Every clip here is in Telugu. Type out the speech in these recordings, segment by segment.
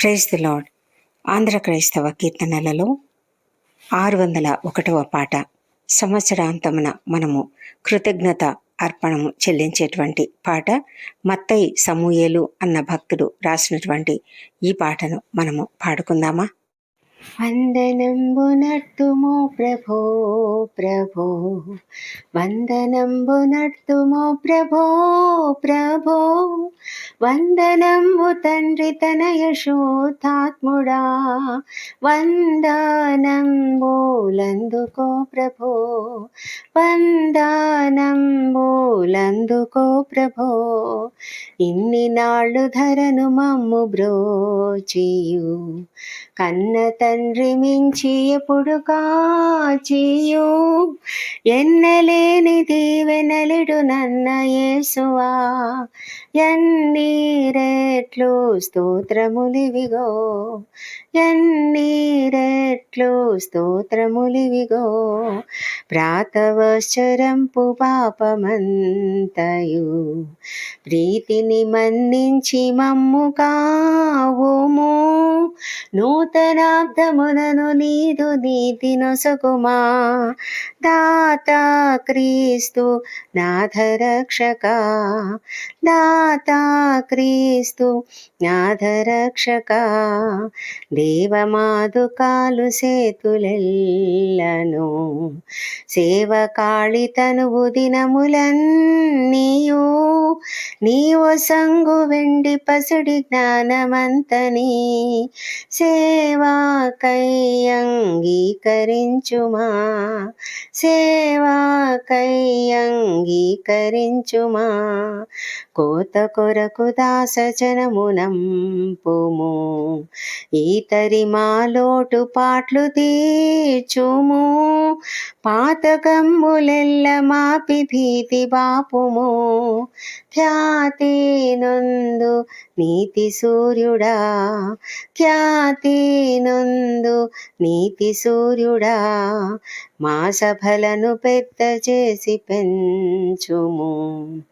ప్రైజ్ ది లాడ్ ఆంధ్ర క్రైస్తవ కీర్తనలలో ఆరు వందల ఒకటవ పాట సంవత్సరాంతమున మనము కృతజ్ఞత అర్పణము చెల్లించేటువంటి పాట మత్తయి సమూయేలు అన్న భక్తుడు రాసినటువంటి ఈ పాటను మనము పాడుకుందామా? వందనంబునట్టుమో ప్రభో ప్రభో. వందనంబునట్టుమో ప్రభో ప్రభో. వందనంబు తండ్రి తనయ శోతాత్ముడా వందనంబులందుకో ప్రభో. వందనంబులందుకో ప్రభో. ఇన్ని నాళ్ళు ధరను మమ్ము బ్రోచియు కన్న తండ్రి మించి ఎప్పుడు కాచియు ఎన్నలేని దీవెనలుడు నన్న యేసువా. ఎన్ని ఎన్నీరెట్లు స్తోత్రములివిగో. ఎన్నీరెట్లు స్తోత్రములివిగో. ప్రాతవశ్చరంపు పాపమంతయు. ప్రీతిని మన్నించి మమ్ము కావుము. నూతనాబ్దమునను నీదు నీతి నొసగుమా. దాత క్రీస్తు నాథరక్షక. దాత క్రీస్తు నాథరక్షక. దేవమాదుకాలు సేతులెల్లను సేవకాళి తనువు దినములన్నీయు నీవు సంగు వెండి పసుడి జ్ఞానమంతని. సేవాకై అంగీకరించుమా. కై అంగీకరించుమా కోత కొరకు దాసజనమునంపుము ఈతరి మాలోటు పాట్లు తీర్చుము. పాతకమ్ములెల్ల మాపి భీతి బాపుము. ఖ్యాతి నందు నీతి సూర్యుడా. ఖ్యాతి నందు నీతి సూర్యుడా. మా సభలను పెద్ద చేసి పెంచుము.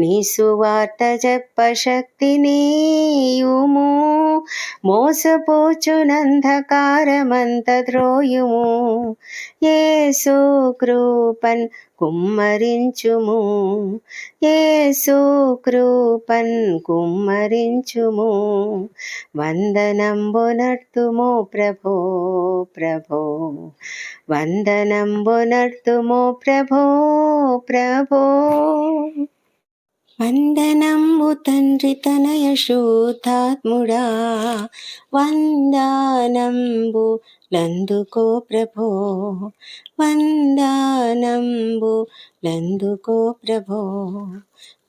నీ సువార్త చెప్ప శక్తి నీయుము. మోసపోచునంధకారమంత ద్రోయుము. ఏసు కృపన్ కుమ్మరించుము. ఏసు కృపన్ కుమ్మరించుము. వందనంబునర్తుమో ప్రభో. ప్రభో. వందనంబునర్తుమో ప్రభో ప్రభో. వందనంబు తండ్రి తనయ శోధాత్ముడా వందనంబు లందుకో ప్రభో. వందనంబు లందుకో ప్రభో.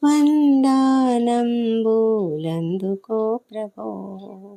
వందనంబు లందుకో ప్రభో.